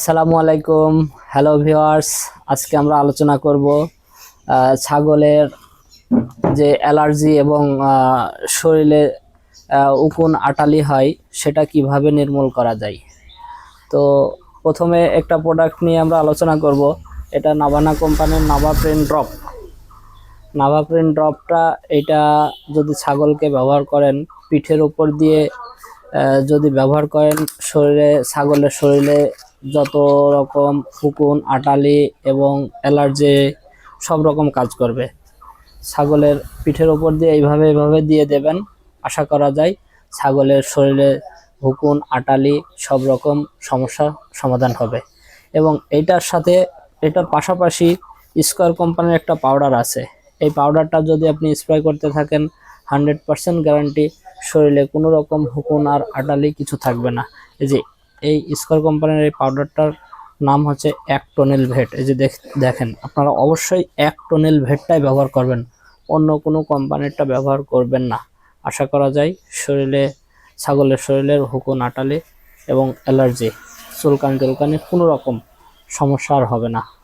আসসালামু আলাইকুম। Hello viewers আজকে আমরা আলোচনা করব ছাগলের যে অ্যালার্জি এবং শরীরে উকুন আটালি হয়, সেটা কীভাবে নির্মূল করা যায়। তো প্রথমে একটা প্রোডাক্ট নিয়ে আমরা আলোচনা করব, এটা নাভানা কোম্পানির Nava print drop Nava print ড্রপটা এটা যদি ছাগলকে ব্যবহার করেন, পিঠের উপর দিয়ে যদি ব্যবহার করেন, শরীরে, ছাগলের শরীরে যত রকম ফুকুন আটালি এবং অ্যালার্জি সব রকম কাজ করবে। ছাগলের পিঠের উপর দিয়ে এইভাবে এইভাবে দিয়ে দেবেন, আশা করা যায় ছাগলের শরীরে হুকুন আটালি সব রকম সমস্যা সমাধান হবে। এবং এইটার সাথে, এটার পাশাপাশি স্কোয়ার কোম্পানির একটা পাউডার আছে। এই পাউডারটা যদি আপনি স্প্রে করতে থাকেন, হান্ড্রেড পার্সেন্ট গ্যারান্টি, শরীরে কোনো রকম হুকুন আর আটালি কিছু থাকবে না। এই যে এই স্কোয়ার কোম্পানির এই পাউডারটার নাম হচ্ছে এক টোনেল ভেট। এই যে দেখ- দেখেন, আপনারা অবশ্যই এক টোনেল ভেটটাই ব্যবহার করবেন। অন্য কোনো কোম্পানিরটা ব্যবহার করবেন না। আশা করা যায় শরীরে, ছাগলের শরীরের হুকো নাটালে এবং অ্যালার্জি চুলকানি টুলকানি কোনো রকম সমস্যা আর হবে না।